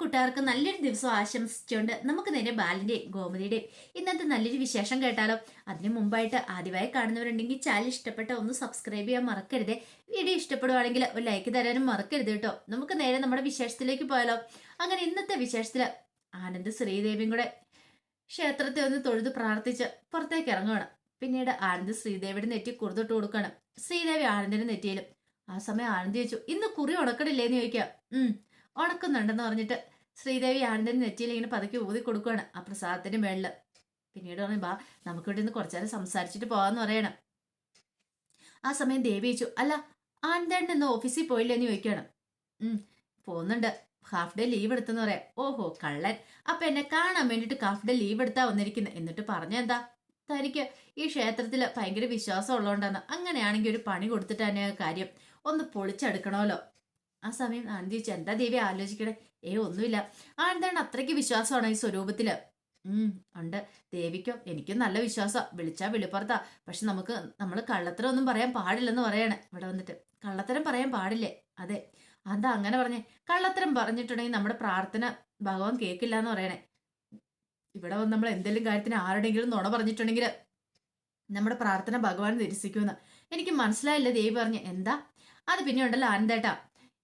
കൂട്ടുകാർക്ക് നല്ലൊരു ദിവസം ആശംസിച്ചുകൊണ്ട് നമുക്ക് നേരെ ബാലിന്റെ ഗോമതിയുടെയും. ഇന്നത്തെ നല്ലൊരു വിശേഷം കേട്ടാലോ? അതിനു മുമ്പായിട്ട് ആദ്യമായി കാണുന്നവരുണ്ടെങ്കിൽ ചാനൽ ഇഷ്ടപ്പെട്ട ഒന്ന് സബ്സ്ക്രൈബ് ചെയ്യാൻ മറക്കരുത്. വീഡിയോ ഇഷ്ടപ്പെടുവാണെങ്കിൽ ഒരു ലൈക്ക് തരാനും മറക്കരുത് കേട്ടോ. നമുക്ക് നേരെ നമ്മുടെ വിശേഷത്തിലേക്ക് പോയാലോ? അങ്ങനെ ഇന്നത്തെ വിശേഷത്തിൽ ആനന്ദ് ശ്രീദേവിയും കൂടെ ക്ഷേത്രത്തെ ഒന്ന് തൊഴുത് പ്രാർത്ഥിച്ച് പുറത്തേക്ക് ഇറങ്ങുകയാണ് പിന്നീട് ആനന്ദ് ശ്രീദേവിയുടെ നെറ്റി കുറുതിട്ട് കൊടുക്കണം ശ്രീദേവി ആനന്ദിന്റെ നെറ്റിയിലും. ആ സമയം ആനന്ദ് ചോദിച്ചു ഇന്ന് കുറി ഉണക്കണില്ലേന്ന് ചോദിക്കാം. ഉം. ഉണക്കുന്നുണ്ടെന്ന് പറഞ്ഞിട്ട് ശ്രീദേവി ആനന്ദന് നെറ്റിയിൽ ഇങ്ങനെ പതുക്കി ഊതി കൊടുക്കുകയാണ് ആ പ്രസാദത്തിന് മേളിൽ. പിന്നീട് പറഞ്ഞു ബാ നമുക്ക് ഇവിടെ നിന്ന് കുറച്ചേരം സംസാരിച്ചിട്ട് പോവാന്ന് പറയണം. ആ സമയം ദേവി ചോദിച്ചു അല്ല ആനന്ദേട്ടൻ ഇന്ന് ഓഫീസിൽ പോയില്ലെന്ന് ചോദിക്കുകയാണ്. ഉം പോകുന്നുണ്ട്. ഹാഫ് ഡേ ലീവ് എടുത്തെന്ന് പറയാം. ഓഹോ കള്ളൻ. അപ്പൊ എന്നെ കാണാൻ വേണ്ടിട്ട് ഹാഫ് ഡേ ലീവ് എടുത്താ വന്നിരിക്കുന്നത് എന്നിട്ട് പറഞ്ഞ എന്താ? തനിക്ക് ഈ ക്ഷേത്രത്തിൽ ഭയങ്കര വിശ്വാസം ഉള്ളതുകൊണ്ടാണ് അങ്ങനെയാണെങ്കിൽ ഒരു പണി കൊടുത്തിട്ട് തന്നെ കാര്യം ഒന്ന് പൊളിച്ചെടുക്കണമല്ലോ. ആ സമയം ആനന്ദി ചോദിച്ചു എന്താ ദേവി ആലോചിക്കണേ? ഏ ഒന്നുമില്ല. ആനന്ദാണ് അത്രയ്ക്ക് വിശ്വാസമാണ് ഈ സ്വരൂപത്തിൽ? ഉം ഉണ്ട്. ദേവിക്കോ എനിക്കും നല്ല വിശ്വാസം. വിളിച്ചാ വെളിപ്പുറത്താ. പക്ഷെ നമുക്ക് നമ്മൾ കള്ളത്തരം ഒന്നും പറയാൻ പാടില്ലെന്ന് പറയണേ ഇവിടെ വന്നിട്ട്. കള്ളത്തരം പറയാൻ പാടില്ലേ? അതെ. അതാ അങ്ങനെ പറഞ്ഞേ? കള്ളത്തരം പറഞ്ഞിട്ടുണ്ടെങ്കിൽ നമ്മുടെ പ്രാർത്ഥന ഭഗവാൻ കേൾക്കില്ല എന്ന് പറയണേ. ഇവിടെ വന്ന് നമ്മൾ എന്തെങ്കിലും കാര്യത്തിന് ആരുടെങ്കിലും നുണ പറഞ്ഞിട്ടുണ്ടെങ്കിൽ നമ്മുടെ പ്രാർത്ഥന ഭഗവാൻ നിരസിക്കുമെന്ന്. എനിക്ക് മനസ്സിലായില്ല ദേവി പറഞ്ഞു. എന്താ? അത് പിന്നെ ഉണ്ടല്ലോ ആനന്ദേട്ടാ.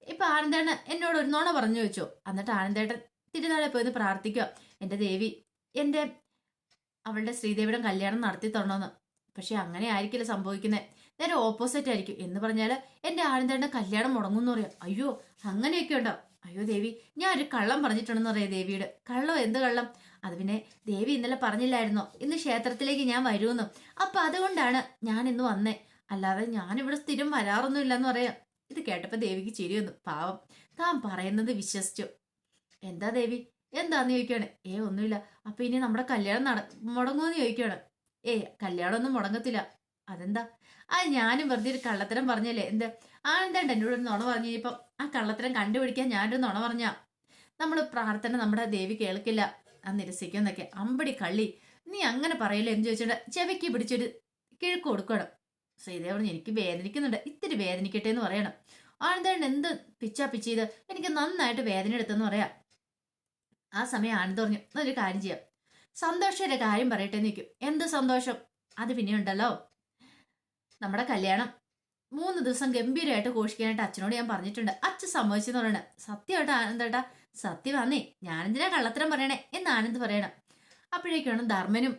ഇപ്പൊ ആനന്ദേട്ടൻ എന്നോട് ഒരു നോണ പറഞ്ഞു വെച്ചു എന്നിട്ട് ആനന്ദേട്ടൻ തിരുനാളെ പോയി പ്രാർത്ഥിക്കുക എന്റെ ദേവി എന്റെ അവളുടെ ശ്രീദേവിയുടെ കല്യാണം നടത്തി തരണമെന്ന് പക്ഷെ അങ്ങനെ ആയിരിക്കില്ല സംഭവിക്കുന്നത് നേരെ ഓപ്പോസിറ്റ് ആയിരിക്കും. എന്ന് പറഞ്ഞാൽ എന്റെ ആനന്ദേട്ടൻ കല്യാണം മുടങ്ങും എന്ന് പറയാം. അയ്യോ അങ്ങനെയൊക്കെ ഉണ്ടോ? അയ്യോ ദേവി ഞാൻ ഒരു കള്ളം പറഞ്ഞിട്ടുണ്ടെന്ന് പറയാം ദേവിയുടെ. കള്ളം എന്ത് കള്ളം? അത് പിന്നെ ദേവി ഇന്നലെ പറഞ്ഞില്ലായിരുന്നോ? ഇന്ന് ക്ഷേത്രത്തിലേക്ക് ഞാൻ വരുമെന്നും. അപ്പൊ അതുകൊണ്ടാണ് ഞാൻ ഇന്ന് വന്നേ. അല്ലാതെ ഞാനിവിടെ സ്ഥിരം വരാറൊന്നും ഇല്ലെന്ന് പറയാം. ഇത് കേട്ടപ്പോ ദേവിക്ക് ചിരി വന്നു. പാവം. താൻ പറയുന്നത് വിശ്വസിച്ചു. എന്താ ദേവി? എന്താന്ന് ചോദിക്കുകയാണ് ഏ ഒന്നുമില്ല. അപ്പൊ ഇനി നമ്മുടെ കല്യാണം നട മുടങ്ങുമെന്ന് ചോദിക്കുകയാണ് ഏ കല്യാണമൊന്നും മുടങ്ങത്തില്ല. അതെന്താ? ആ ഞാനും വെറുതെ ഒരു കള്ളത്തരം പറഞ്ഞല്ലേ? എന്ത്? ആനന്ദണ്ട് എന്നോട് ഒരു നുണ പറഞ്ഞു ഇപ്പം ആ കള്ളത്തരം കണ്ടുപിടിക്കാൻ ഞാനൊരു നുണ പറഞ്ഞ? നമ്മൾ പ്രാർത്ഥന നമ്മുടെ ദേവി കേൾക്കില്ല. ആ നിരസിക്കുന്നൊക്കെ അമ്പടി കള്ളി. നീ അങ്ങനെ പറയില്ല എന്ന് ചോദിച്ചിട്ട് ചെവിക്ക് പിടിച്ചൊരു കിഴക്ക് കൊടുക്കണം. ശ്രീദേവ് പറഞ്ഞു എനിക്ക് വേദനിക്കുന്നുണ്ട്. ഇത്തിരി വേദനിക്കട്ടെ എന്ന് പറയണം. ആനന്ദേട്ടൻ എന്ത് പിച്ചാ പിച്ചീത് എനിക്ക് നന്നായിട്ട് വേദന എടുത്തെന്ന് പറയാം. ആ സമയം ആനന്ദ് പറഞ്ഞു എന്നൊരു കാര്യം ചെയ്യാം. സന്തോഷയുടെ കാര്യം പറയട്ടെ നിൽക്കും എന്ത് സന്തോഷം? അത് പിന്നെ ഉണ്ടല്ലോ. നമ്മുടെ കല്യാണം മൂന്ന് ദിവസം ഗംഭീരമായിട്ട് ഘോഷിക്കാനായിട്ട് അച്ഛനോട് ഞാൻ പറഞ്ഞിട്ടുണ്ട്. അച്ഛൻ സമ്മതിച്ചെന്ന് പറയണേ. സത്യമായിട്ട് ആനന്ദേട്ടാ സത്യമാന്നേ ഞാനെന്തിനാ കള്ളത്തരം പറയണേ എന്ന് ആനന്ദ് പറയണം. അപ്പോഴേക്കാണ് ധർമ്മനും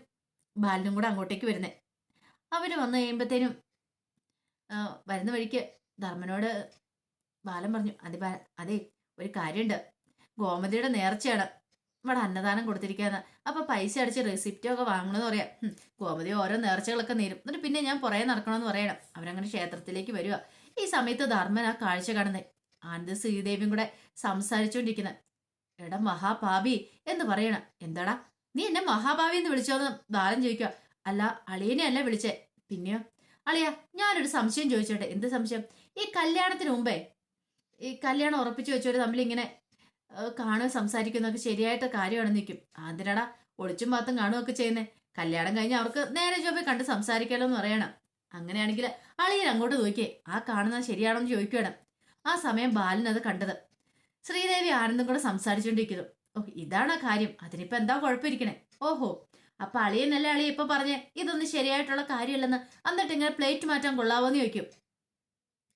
ബാലനും കൂടെ അങ്ങോട്ടേക്ക് വരുന്നത് അവർ വന്നു കഴിയുമ്പോഴത്തേനും വരുന്ന വഴിക്ക് ധർമ്മനോട് ബാലൻ പറഞ്ഞു അതെ അതെ ഒരു കാര്യമുണ്ട് ഗോമതിയുടെ നേർച്ചയാണ്. ഇവിടെ അന്നദാനം കൊടുത്തിരിക്കാന്ന്. അപ്പൊ പൈസ അടിച്ച് റെസിപ്റ്റ് ഒക്കെ വാങ്ങണമെന്ന് പറയാം. ഗോമതി ഓരോ നേർച്ചകളൊക്കെ നേരും. എന്നിട്ട് പിന്നെ ഞാൻ പുറകെ നടക്കണമെന്ന് പറയണം. അവരങ്ങനെ ക്ഷേത്രത്തിലേക്ക് വരിക ഈ സമയത്ത് ധർമ്മൻ ആ കാഴ്ച കാണുന്നത് ആനന്ദ ശ്രീദേവിയും കൂടെ സംസാരിച്ചുകൊണ്ടിരിക്കുന്നത് എടാ മഹാഭാവി എന്ന് പറയണം. എന്താടാ? നീ എന്നെ മഹാഭാവി എന്ന് വിളിച്ചോന്ന്? ബാലൻ ചോദിക്കുക അല്ല അളിയനെ അല്ല വിളിച്ചേ. പിന്നെയോ? അളിയ ഞാനൊരു സംശയം ചോദിച്ചോട്ടെ? എന്ത് സംശയം? ഈ കല്യാണത്തിന് മുമ്പേ ഈ കല്യാണം ഉറപ്പിച്ചു വെച്ചവര് തമ്മിൽ ഇങ്ങനെ കാണുക സംസാരിക്കുന്നതൊക്കെ ശരിയായിട്ട് കാര്യമാണെന്ന് നിൽക്കും അതിനടാ ഒളിച്ചും പാത്തും കാണുകയൊക്കെ ചെയ്യുന്നേ. കല്യാണം കഴിഞ്ഞ് അവർക്ക് നേരെ ജോബെ കണ്ട് സംസാരിക്കാലോ എന്ന് പറയണം. അങ്ങനെയാണെങ്കിൽ അളിയൻ അങ്ങോട്ട് നോക്കിയേ. ആ കാണുന്നത് ശരിയാണോ എന്ന് ആ സമയം ബാലൻ അത് കണ്ടത്. ശ്രീദേവി ആനന്ദം കൂടെ സംസാരിച്ചുകൊണ്ടിരിക്കുന്നു ഓ ഇതാണ് ആ കാര്യം? അതിനിപ്പോ എന്താ കുഴപ്പമിരിക്കണേ? ഓഹോ അപ്പൊ അളിയനല്ലേ അളിയ ഇപ്പൊ പറഞ്ഞേ? ഇതൊന്നും ശരിയായിട്ടുള്ള കാര്യമല്ലെന്ന്. എന്നിട്ട് ഇങ്ങനെ പ്ലേറ്റ് മാറ്റാൻ കൊള്ളാവോന്ന് ചോദിക്കും.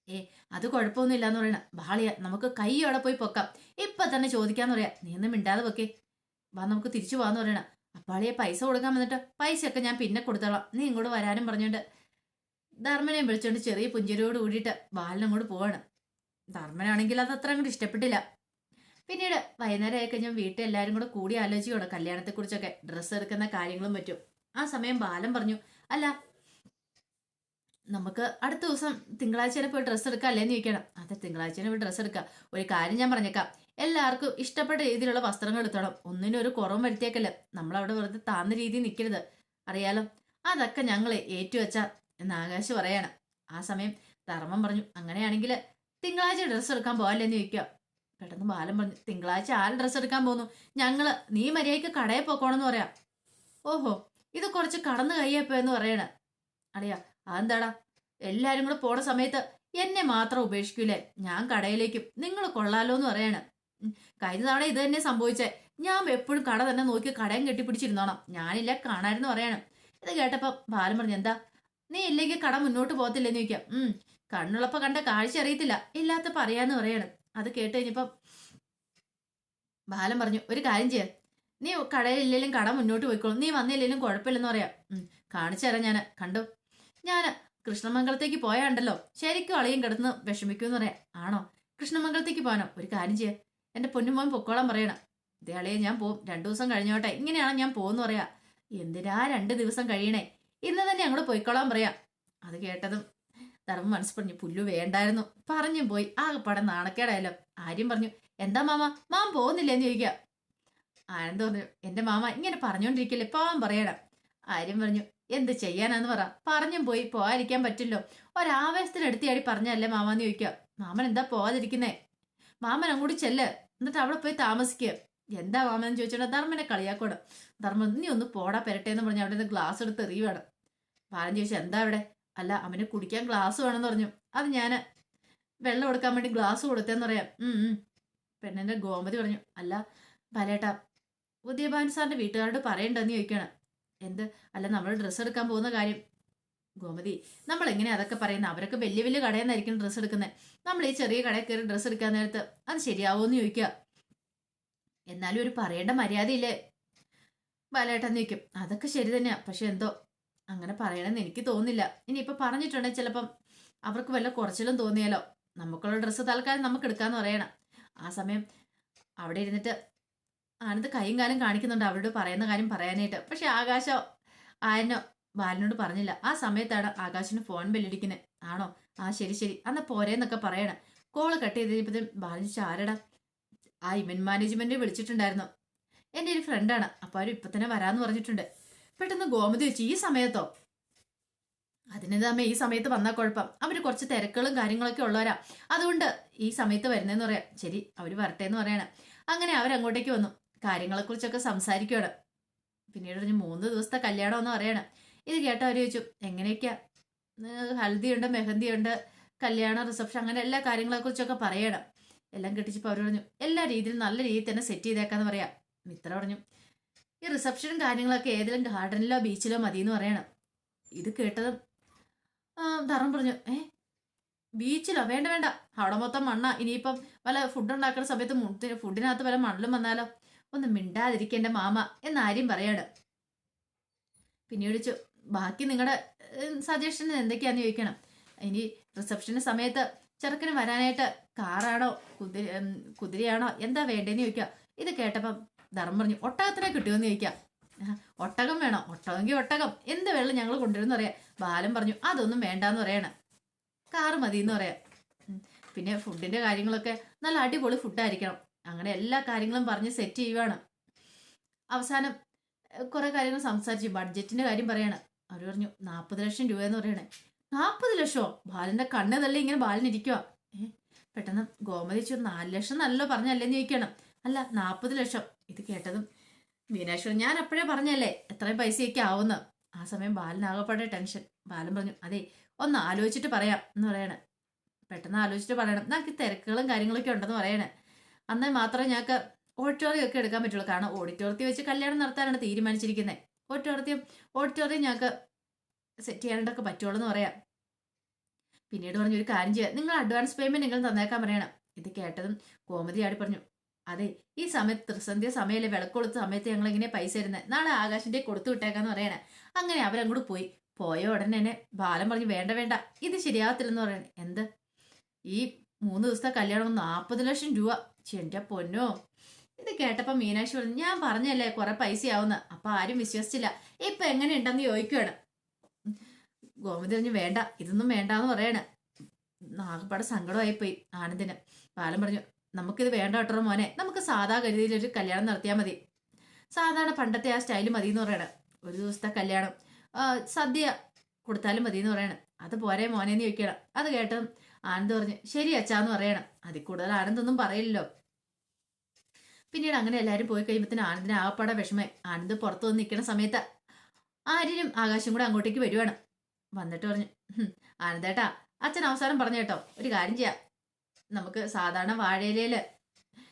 ഏ അത് കുഴപ്പമൊന്നുമില്ല എന്ന് പറയണ ബാളിയ നമുക്ക് കൈയോടെ പോയി പൊക്കാം. ഇപ്പൊ തന്നെ ചോദിക്കാന്ന് പറയാ. നീ ഒന്നും മിണ്ടാതെ പൊക്കെ. വാ നമുക്ക് തിരിച്ചു പോവാന്ന് പറയണ. അപ്പാളിയെ പൈസ കൊടുക്കാൻ വന്നിട്ട് പൈസ ഒക്കെ ഞാൻ പിന്നെ കൊടുത്തോളാം. നീ ഇങ്ങോട്ട് വരാനും പറഞ്ഞോണ്ട്. ധർമ്മനെയും വിളിച്ചോണ്ട് ചെറിയ പുഞ്ചിരിയോട് കൂടിയിട്ട് ബാലനങ്ങോട്ട് പോവാണ്. ധർമ്മനാണെങ്കിൽ അത് അത്ര അങ്ങോട്ട് ഇഷ്ടപ്പെട്ടില്ല. പിന്നീട് വൈകുന്നേരം ആയി കഴിഞ്ഞാൽ വീട്ടിൽ എല്ലാവരും കൂടെ കൂടി ആലോചിക്കണം കല്യാണത്തെക്കുറിച്ചൊക്കെ ഡ്രസ്സ് എടുക്കുന്ന കാര്യങ്ങളും പറ്റും. ആ സമയം ബാലൻ പറഞ്ഞു അല്ല നമുക്ക് അടുത്ത ദിവസം തിങ്കളാഴ്ച പോയി ഡ്രസ്സ് എടുക്കാം അല്ലേന്ന് ചോദിക്കണം അതെ തിങ്കളാഴ്ച പോയി ഡ്രസ്സ് എടുക്കാം. ഒരു കാര്യം ഞാൻ പറഞ്ഞേക്കാം. എല്ലാവർക്കും ഇഷ്ടപ്പെട്ട രീതിയിലുള്ള വസ്ത്രങ്ങൾ എടുത്തോണം. ഒന്നിനും ഒരു കുറവും വരുത്തിയേക്കല്ല. നമ്മളവിടെ വെറുതെ താന്ന രീതി നിൽക്കരുത്. അറിയാലോ? അതൊക്കെ ഞങ്ങൾ ഏറ്റുവെച്ച എന്ന് ആകാശ് പറയാണ്. ആ സമയം ധർമ്മം പറഞ്ഞു അങ്ങനെയാണെങ്കിൽ തിങ്കളാഴ്ച ഡ്രസ്സ് എടുക്കാൻ പോകാല്ലെന്ന് ചോദിക്കുക. പെട്ടെന്ന് ബാലൻ പറഞ്ഞു തിങ്കളാഴ്ച ആരും ഡ്രസ്സ് എടുക്കാൻ പോകുന്നു. ഞങ്ങൾ നീ മര്യാദയ്ക്ക് കടയിൽ പോക്കോണെന്ന് പറയാം. ഓഹോ ഇത് കുറച്ച് കടന്നു കയ്യപ്പോ എന്ന് പറയണ. അറിയാ അതെന്താടാ? എല്ലാരും കൂടെ പോണ സമയത്ത് എന്നെ മാത്രം ഉപേക്ഷിക്കൂലേ? ഞാൻ കടയിലേക്കും. നിങ്ങൾ കൊള്ളാലോ എന്ന് പറയാണ് കഴിഞ്ഞ തവണ ഇത് തന്നെ സംഭവിച്ചേ. ഞാൻ എപ്പോഴും കട തന്നെ നോക്കി കടയും കെട്ടിപ്പിടിച്ചിരുന്നോണം. ഞാനില്ല കാണാരെന്ന് പറയണം. ഇത് കേട്ടപ്പോൾ ബാലൻ പറഞ്ഞു എന്താ? നീ ഇല്ലെങ്കിൽ കട മുന്നോട്ട് പോകത്തില്ലെന്ന് ചോദിക്കാം. ഉം കണ്ണുള്ളപ്പോ കണ്ട കാഴ്ച അറിയത്തില്ല. ഇല്ലാത്ത പറയാന്ന് പറയണം. അത് കേട്ട് കഴിഞ്ഞപ്പം ബാലൻ പറഞ്ഞു ഒരു കാര്യം ചെയ്യാം. നീ കടയിലില്ലെങ്കിലും കട മുന്നോട്ട് പോയിക്കോളും. നീ വന്നില്ലെങ്കിലും കുഴപ്പമില്ലെന്ന് പറയാം. കാണിച്ചു തരാം ഞാൻ കണ്ടു? ഞാൻ കൃഷ്ണമംഗലത്തേക്ക് പോയാണ്ടല്ലോ. ശരിക്കും അളിയും കിടന്ന് വിഷമിക്കുമെന്ന് പറയാം. ആണോ? കൃഷ്ണമംഗലത്തേക്ക് പോകാനോ? ഒരു കാര്യം ചെയ്യാം. എന്റെ പൊന്നുമോൻ പൊക്കോളം പറയണം. ഇതേ അളിയെ ഞാൻ പോവും രണ്ടു ദിവസം കഴിഞ്ഞോട്ടെ. ഇങ്ങനെയാണ് ഞാൻ പോകുന്നു പറയാം. എന്തിനാ രണ്ട് ദിവസം കഴിയണേ? ഇന്ന് തന്നെ അങ്ങോട്ട് പോയിക്കോളാൻ പറയാം. അത് കേട്ടതും ധർമ്മം മനസ്സ് പറഞ്ഞു പുല്ലു വേണ്ടായിരുന്നു. പറഞ്ഞു പോയി. ആകെപ്പാടെ നാണക്കേടായാലോ ആര്യം പറഞ്ഞു എന്താ മാമ? മാം പോകുന്നില്ല എന്ന് ചോദിക്കുക ആനന്ദ് പറഞ്ഞു എന്റെ മാമ ഇങ്ങനെ പറഞ്ഞുകൊണ്ടിരിക്കില്ലേ പോവാൻ പറയണം ആര്യം പറഞ്ഞു എന്ത് ചെയ്യാനാന്ന് പറ. പറഞ്ഞും പോയി പോകാതിരിക്കാൻ പറ്റില്ലോ. ഒരാവേശത്തിനെടുത്തിയാടി പറഞ്ഞല്ലേ മാമാന്ന് ചോദിക്കുക മാമൻ എന്താ പോവാതിരിക്കുന്നേ? മാമൻ അങ്ങോട്ട് ചെല്ല്. എന്നിട്ട് അവിടെ പോയി താമസിക്കുക എന്താ മാമൻ ചോദിച്ചോണ്ട് ധർമ്മനെ കളിയാക്കോട്. ധർമ്മൻ നീ ഒന്ന് പോടാ പെരട്ടെ എന്ന് പറഞ്ഞ് അവിടെ നിന്ന് ഗ്ലാസ് എടുത്ത് എറിയുവാണ്. ബാലൻ ചോദിച്ചു എന്താ അവിടെ? അല്ല അവന് കുടിക്കാൻ ഗ്ലാസ് വേണമെന്ന് പറഞ്ഞു. അത് ഞാൻ വെള്ളം കൊടുക്കാൻ വേണ്ടി ഗ്ലാസ് കൊടുത്തേന്ന് പറയാം. പെണ്ണിന്റെ ഗോമതി പറഞ്ഞു അല്ല പലേട്ട ഉദയഭാൻ സാറിന്റെ വീട്ടുകാരോട് പറയണ്ടെന്ന് ചോദിക്കണം. എന്ത്? അല്ല നമ്മൾ ഡ്രസ്സ് എടുക്കാൻ പോകുന്ന കാര്യം. ഗോമതി നമ്മൾ എങ്ങനെ അതൊക്കെ പറയുന്നത് അവരൊക്കെ വലിയ വലിയ കടയിൽ നിന്നായിരിക്കും ഡ്രസ്സ് എടുക്കുന്നത് നമ്മൾ ഈ ചെറിയ കടയിൽ കയറി ഡ്രസ്സ് എടുക്കാൻ നേരത്ത് അത് ശരിയാവോന്ന് ചോദിക്കുക എന്നാലും ഒരു പറയേണ്ട മര്യാദയില്ലേ? ബാലേട്ടാന്ന് ചോദിക്കും അതൊക്കെ ശരി തന്നെയാ പക്ഷെ എന്തോ അങ്ങനെ പറയണമെന്ന് എനിക്ക് തോന്നുന്നില്ല. ഇനിയിപ്പോൾ പറഞ്ഞിട്ടുണ്ടെങ്കിൽ ചിലപ്പം അവർക്ക് വല്ല കുറച്ചിലും തോന്നിയാലോ. നമുക്കുള്ള ഡ്രസ്സ് തൽക്കാലം നമുക്ക് എടുക്കാന്ന് പറയണം. ആ സമയം അവിടെ ഇരുന്നിട്ട് ആനന്ദ് കൈയും കാലം കാണിക്കുന്നുണ്ട് അവരോട് പറയുന്ന കാര്യം പറയാനായിട്ട്. പക്ഷെ ആകാശോ ആയനോ ബാലനോട് പറഞ്ഞില്ല. ആ സമയത്താണ് ആകാശിന് ഫോൺ ബെല്ലടിക്കുന്നത് ആണോ? ആ ശരി ശരി. അന്ന് പോരേന്നൊക്കെ പറയണം. കോൾ കട്ട് ചെയ്ത് കഴിഞ്ഞപ്പോഴത്തേക്കും ബാലൻ ആരടാ ആ ഇവന്റ് മാനേജ്മെന്റ് വിളിച്ചിട്ടുണ്ടായിരുന്നു. എന്റെ ഒരു ഫ്രണ്ടാണ്. അപ്പോൾ അവർ ഇപ്പം തന്നെ വരാമെന്ന് പറഞ്ഞിട്ടുണ്ട്. പെട്ടെന്ന് ഗോമതി വെച്ച് ഈ സമയത്തോ? അതിനെന്താ ഈ സമയത്ത് വന്നാൽ കുഴപ്പം. അവർ കുറച്ച് തിരക്കുകളും കാര്യങ്ങളൊക്കെ ഉള്ളവരാ. അതുകൊണ്ട് ഈ സമയത്ത് വരുന്നതെന്ന് പറയാം. ശരി അവർ വരട്ടെ എന്ന് പറയണം. അങ്ങനെ അവരങ്ങോട്ടേക്ക് വന്നു. കാര്യങ്ങളെക്കുറിച്ചൊക്കെ സംസാരിക്കുകയാണ് പിന്നീട് പറഞ്ഞു മൂന്ന് ദിവസത്തെ കല്യാണം എന്ന് പറയണം. ഇത് കേട്ട അവർ ചോദിച്ചു എങ്ങനെയൊക്കെയാ? ഉണ്ട് ഹൽദിയുണ്ട് മെഹന്തിയുണ്ട് കല്യാണ റിസപ്ഷൻ അങ്ങനെ എല്ലാ കാര്യങ്ങളെക്കുറിച്ചൊക്കെ പറയണം. എല്ലാം കെട്ടിച്ചപ്പോൾ അവർ പറഞ്ഞു എല്ലാ രീതിയിലും നല്ല രീതിയിൽ തന്നെ സെറ്റ് ചെയ്തേക്കാന്ന് പറയാം. മിത്ര പറഞ്ഞു. ഈ റിസപ്ഷനും കാര്യങ്ങളൊക്കെ ഏതെങ്കിലും ഗാർഡനിലോ ബീച്ചിലോ മതി എന്ന് പറയണം. ഇത് കേട്ടതും ധർമ്മം പറഞ്ഞു ഏ ബീച്ചിലോ വേണ്ട വേണ്ട. അവിടെ മൊത്തം മണ്ണ. ഇനിയിപ്പം വല്ല ഫുഡ് ഉണ്ടാക്കുന്ന സമയത്ത് ഫുഡിനകത്ത് വല്ല മണലും വന്നാലോ? ഒന്ന് മിണ്ടാതിരിക്കേണ്ട മാമ എന്നാരും പറയാണ്. പിന്നെ വിളിച്ചു ബാക്കി നിങ്ങളുടെ സജഷൻ എന്തൊക്കെയാണെന്ന് ചോദിക്കണം. ഇനി റിസപ്ഷന് സമയത്ത് ചെറുക്കന് വരാനായിട്ട് കാറാണോ കുതിര കുതിരയാണോ? എന്താ വേണ്ടതെന്ന് ചോദിക്കാം ഇത് കേട്ടപ്പം ധർമ്മം പറഞ്ഞു ഒട്ടകത്തിനെ കിട്ടുമെന്ന് ചോദിക്കാം. ഒട്ടകം വേണം? ഒട്ടകമെങ്കിൽ ഒട്ടകം. എന്ത് വെള്ളം ഞങ്ങൾ കൊണ്ടുവരുമെന്ന് പറയാം. ബാലൻ പറഞ്ഞു അതൊന്നും വേണ്ടാന്ന് പറയണം. കാറ് മതി എന്ന് പറയാം പിന്നെ ഫുഡിന്റെ കാര്യങ്ങളൊക്കെ നല്ല അടിപൊളി ഫുഡായിരിക്കണം അങ്ങനെ എല്ലാ കാര്യങ്ങളും പറഞ്ഞ് സെറ്റ് ചെയ്യുവാണ്. അവസാനം കുറേ കാര്യങ്ങൾ സംസാരിച്ചു. ബഡ്ജറ്റിന്റെ കാര്യം പറയാണ്. അവർ പറഞ്ഞു നാൽപ്പത് ലക്ഷം രൂപ എന്ന് പറയണേ. നാൽപ്പത് ലക്ഷമോ ബാലന്റെ കണ്ണ് തള്ളി ഇങ്ങനെ ബാലനിരിക്കുക പെട്ടെന്ന് ഗോമതി ചോ നാല് ലക്ഷം നല്ലോ പറഞ്ഞല്ലേന്ന് ചോദിക്കണം. അല്ല നാൽപ്പത് ലക്ഷം. ഇത് കേട്ടതും മീനാശ്വരൻ ഞാൻ അപ്പോഴേ പറഞ്ഞല്ലേ എത്രയും പൈസയൊക്കെ ആവുന്ന. ആ സമയം ബാലനാകപ്പാടെ ടെൻഷൻ. ബാലൻ പറഞ്ഞു അതെ ഒന്ന് ആലോചിച്ചിട്ട് പറയാം എന്ന് പറയണേ. പെട്ടെന്ന് ആലോചിച്ചിട്ട് പറയണം ഞങ്ങൾക്ക് തിരക്കുകളും കാര്യങ്ങളൊക്കെ ഉണ്ടെന്ന് പറയണേ. അന്നേ മാത്രമേ ഞങ്ങൾക്ക് ഓഡിറ്റോറിയം ഒക്കെ എടുക്കാൻ പറ്റുള്ളൂ. കാരണം ഓഡിറ്റോറിയത്തിൽ വെച്ച് കല്യാണം നടത്താനാണ് തീരുമാനിച്ചിരിക്കുന്നത് ഓഡിറ്റോറിയം ഓഡിറ്റോറിയം ഞങ്ങൾക്ക് സെറ്റ് ചെയ്യാനായിട്ടൊക്കെ പറ്റുള്ളൂ എന്ന് പറയാം. പിന്നീട് പറഞ്ഞു ഒരു കാര്യം ചെയ്യാം. നിങ്ങൾ അഡ്വാൻസ് പേയ്മെന്റ് നിങ്ങൾ തന്നേക്കാൻ പറയണം. ഇത് കേട്ടതും കോമതി ആടി പറഞ്ഞു അതെ ഈ സമയത്ത് ത്രിസന്ധ്യ സമയല്ലേ വിളക്കൊളുത്ത സമയത്ത് ഞങ്ങൾ ഇങ്ങനെ പൈസ തരുന്നത് നാളെ ആകാശിന്റെ കൊടുത്തു വിട്ടേക്കാന്ന് പറയണേ. അങ്ങനെ അവരങ്ങോട്ട് പോയി. പോയ ഉടനെ തന്നെ ബാലൻ പറഞ്ഞു വേണ്ട വേണ്ട ഇത് ശരിയാകത്തില്ലെന്ന് പറയണേ. എന്ത്? ഈ മൂന്ന് ദിവസത്തെ കല്യാണം നാൽപ്പത് ലക്ഷം രൂപ. ചെണ്ട പൊന്നോ. ഇത് കേട്ടപ്പോൾ മീനാക്ഷി പറഞ്ഞു ഞാൻ പറഞ്ഞല്ലേ കുറെ പൈസയാവുന്ന. അപ്പൊ ആരും വിശ്വസിച്ചില്ല. ഇപ്പൊ എങ്ങനെ ഉണ്ടെന്ന് ചോദിക്കുവാണ്. ഗോമതി പറഞ്ഞു വേണ്ട ഇതൊന്നും വേണ്ടാന്ന് പറയണ. നാഗപ്പാട് സങ്കടമായി പോയി ആനന്ദിന്. ബാലൻ പറഞ്ഞു നമുക്കിത് വേണ്ട കേട്ടോ മോനെ. നമുക്ക് സാധാ ഗതിയിൽ ഒരു കല്യാണം നടത്തിയാൽ മതി. സാധാരണ പണ്ടത്തെ ആ സ്റ്റൈൽ മതി എന്ന് പറയണം. ഒരു ദിവസത്തെ കല്യാണം. സദ്യ കൊടുത്താലും മതി എന്ന് പറയണം. അത് പോരെ മോനെ എന്ന് ചോദിക്കണം അത് കേട്ടതും ആനന്ദ് പറഞ്ഞു ശരി അച്ചാന്ന് പറയണം. അതിൽ കൂടുതൽ ആനന്ദൊന്നും പറയില്ലല്ലോ. പിന്നീട് അങ്ങനെ എല്ലാവരും പോയി കഴിയുമ്പോഴത്തേന് ആനന്ദിന് ആകപ്പാടെ വിഷമം ആനന്ദ് പുറത്തു വന്ന് നിൽക്കുന്ന സമയത്ത് ആര്യനും ആകാശം കൂടെ അങ്ങോട്ടേക്ക് വരുവാണ്. വന്നിട്ട് പറഞ്ഞു ആനന്ദേട്ടാ അച്ഛൻ അവസാനം പറഞ്ഞു കേട്ടോ. ഒരു കാര്യം ചെയ്യാം. നമുക്ക് സാധാരണ വാഴയിലയിൽ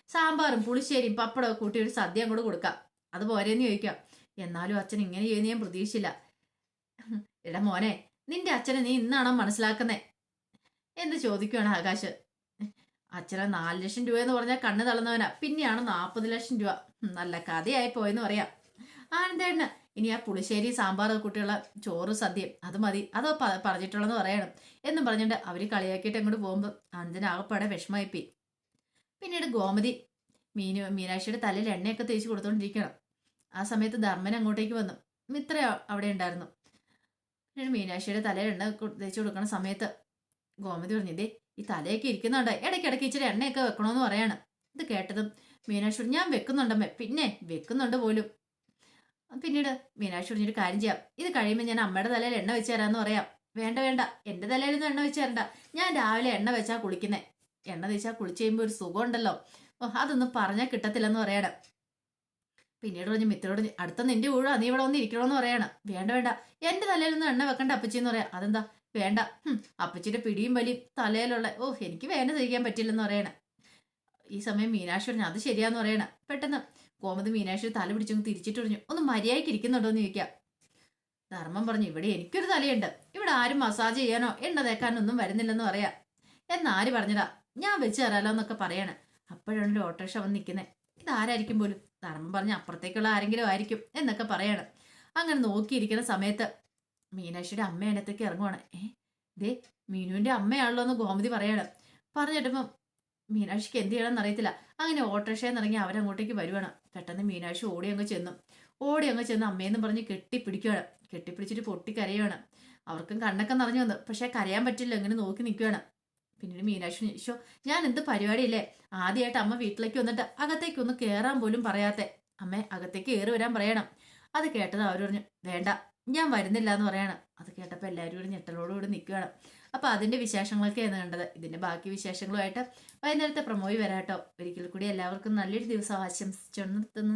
സാമ്പാറും പുളിശ്ശേരിയും പപ്പടവും കൂട്ടി ഒരു സദ്യ അങ്ങോട്ട് കൊടുക്കാം. അത് പോരെന്ന് ചോദിക്കാം. എന്നാലും അച്ഛൻ ഇങ്ങനെ ചെയ്യുന്ന ഞാൻ പ്രതീക്ഷിച്ചില്ല. എടാ മോനെ നിന്റെ അച്ഛനെ നീ ഇന്നാണോ മനസ്സിലാക്കുന്നേ? എന്ന് ചോദിക്കുകയാണ് ആകാശ്. അച്ഛനെ നാല് ലക്ഷം രൂപ എന്ന് പറഞ്ഞാൽ കണ്ണ് തള്ളുന്നവനാ. പിന്നെയാണ് നാൽപ്പത് ലക്ഷം രൂപ. നല്ല കഥയായി പോയെന്ന് പറയാം. ആനന്ദേണ്ണ ഇനി ആ പുളിശ്ശേരി സാമ്പാർ കുട്ടികളെ ചോറ് സദ്യം അത് മതി. അത് പറഞ്ഞിട്ടുള്ളതെന്ന് പറയണം. എന്നും പറഞ്ഞിട്ട് അവർ കളിയാക്കിയിട്ട് അങ്ങോട്ട് പോകുമ്പോൾ അഞ്ചനാകപ്പാടെ വിഷമായിപ്പോയി പിന്നീട് ഗോമതി മീനു മീനാക്ഷിയുടെ തലയിൽ എണ്ണയൊക്കെ തേച്ച് കൊടുത്തോണ്ടിരിക്കണം. ആ സമയത്ത് ധർമ്മൻ അങ്ങോട്ടേക്ക് വന്നു. മിത്ര അവിടെ ഉണ്ടായിരുന്നു. പിന്നീട് മീനാക്ഷിയുടെ തലയിൽ എണ്ണ തേച്ച് കൊടുക്കണ സമയത്ത് ഗോമതി പറഞ്ഞു ഇതേ ഈ തലയൊക്കെ ഇരിക്കുന്നുണ്ട്. ഇടയ്ക്കിടയ്ക്ക് ഇച്ചിരി എണ്ണയൊക്കെ വെക്കണമെന്ന് പറയാണ്. ഇത് കേട്ടതും മീനാക്ഷി ഞാൻ വെക്കുന്നുണ്ടമ്മേ. പിന്നെ വെക്കുന്നുണ്ട് പോലും. പിന്നീട് മീനാക്ഷി പറഞ്ഞൊരു കാര്യം ചെയ്യാം. ഇത് കഴിയുമ്പോൾ ഞാൻ അമ്മയുടെ തലയിൽ എണ്ണ വെച്ച് തരാമെന്ന് പറയാം. വേണ്ട വേണ്ട. എന്റെ തലയിലൊന്നും എണ്ണ വെച്ച് തരണ്ട. ഞാൻ രാവിലെ എണ്ണ വെച്ചാൽ കുളിക്കുന്നേ. എണ്ണ തേച്ചാൽ കുളിച്ച് കഴിയുമ്പോൾ ഒരു സുഖമുണ്ടല്ലോ. ഓ അതൊന്നും പറഞ്ഞാൽ കിട്ടത്തില്ലെന്ന് പറയണം. പിന്നീട് പറഞ്ഞു മിത്രോട് അടുത്ത നിന്റെ ഊഴ. നീ ഇവിടെ വന്ന് ഇരിക്കണമെന്ന് പറയണം. വേണ്ട വേണ്ട. എന്റെ തലയിലൊന്നും എണ്ണ വെക്കണ്ട അപ്പച്ചിന്ന് പറയാം. അതെന്താ? വേണ്ട. അപ്പച്ചിയുടെ പിടിയും വലിയും തലയിലുള്ള ഓ എനിക്ക് വേണ്ട തിരിക്കാൻ പറ്റില്ലെന്ന് പറയണം. ഈ സമയം മീനാക്ഷി പറഞ്ഞു അത് ശരിയാന്ന് പറയണം. പെട്ടെന്ന് കോമതി മീനാക്ഷി തല പിടിച്ചൊന്ന് തിരിച്ചിട്ട് പറഞ്ഞു ഒന്ന് മര്യാദയ്ക്ക് ഇരിക്കുന്നുണ്ടോ എന്ന് ചോദിക്കാം. ധർമ്മം പറഞ്ഞു ഇവിടെ എനിക്കൊരു തലയുണ്ട്. ഇവിടെ ആരും മസാജ് ചെയ്യാനോ എണ്ണ തേക്കാനോ ഒന്നും വരുന്നില്ലെന്ന് പറയാം. എന്നാര് പറഞ്ഞതാ? ഞാൻ വെച്ച് തരാലോ എന്നൊക്കെ പറയാണ്. അപ്പോഴാണ് ഓട്ടോറിക്ഷ വന്ന് നിൽക്കുന്നത് ഇതാരായിരിക്കും പോലും? ധർമ്മം പറഞ്ഞ അപ്പുറത്തേക്കുള്ള ആരെങ്കിലും ആയിരിക്കും എന്നൊക്കെ പറയാണ്. അങ്ങനെ നോക്കിയിരിക്കുന്ന സമയത്ത് മീനാക്ഷിയുടെ അമ്മ അതിനകത്തേക്ക് ഇറങ്ങുവാണ്. ഏ ദേ മീനുവിന്റെ അമ്മയാണല്ലോ എന്ന് ഗോമതി പറയാണ്. പറഞ്ഞിട്ടപ്പം മീനാക്ഷിക്ക് എന്ത് ചെയ്യണമെന്ന് അറിയത്തില്ല. അങ്ങനെ ഓട്ടോറിക്ഷയിൽ നിന്ന് ഇറങ്ങി അവരങ്ങോട്ടേക്ക് വരുവാണ്. പെട്ടെന്ന് മീനാക്ഷി ഓടി അങ്ങ് ചെന്നു. ഓടി അങ്ങ് ചെന്ന് അമ്മയെന്ന് പറഞ്ഞ് കെട്ടിപ്പിടിക്കുകയാണ് കെട്ടിപ്പിടിച്ചിട്ട് പൊട്ടിക്കരയുവാണ്. അവർക്കും കണ്ണൊക്കെ നിറഞ്ഞു വന്നു. പക്ഷേ കരയാൻ പറ്റില്ല. ഇങ്ങനെ നോക്കി നിൽക്കുകയാണ് പിന്നീട് മീനാക്ഷി ചോദിച്ചു ഞാൻ എന്ത് പരിപാടിയില്ലേ? ആദ്യമായിട്ട് അമ്മ വീട്ടിലേക്ക് വന്നിട്ട് അകത്തേക്ക് ഒന്ന് കയറാൻ പോലും പറയാത്തെ. അമ്മ അകത്തേക്ക് കയറി വരാൻ പറയണം. അത് കേട്ടത് അവർ പറഞ്ഞു വേണ്ട ഞാൻ വരുന്നില്ല എന്ന് പറയണം. അത് കേട്ടപ്പോൾ എല്ലാവരും കൂടി ഞെട്ടലോടുകൂടി നിൽക്കുകയാണ് അപ്പോൾ അതിന്റെ വിശേഷങ്ങളൊക്കെയാണ് കണ്ടത്. ഇതിന്റെ ബാക്കി വിശേഷങ്ങളുമായിട്ട് വൈകുന്നേരത്തെ പ്രമോയി വരാട്ടോ ഒരിക്കൽ കൂടി എല്ലാവർക്കും നല്ലൊരു ദിവസം ആശംസിച്ചു നിർത്തുന്നു.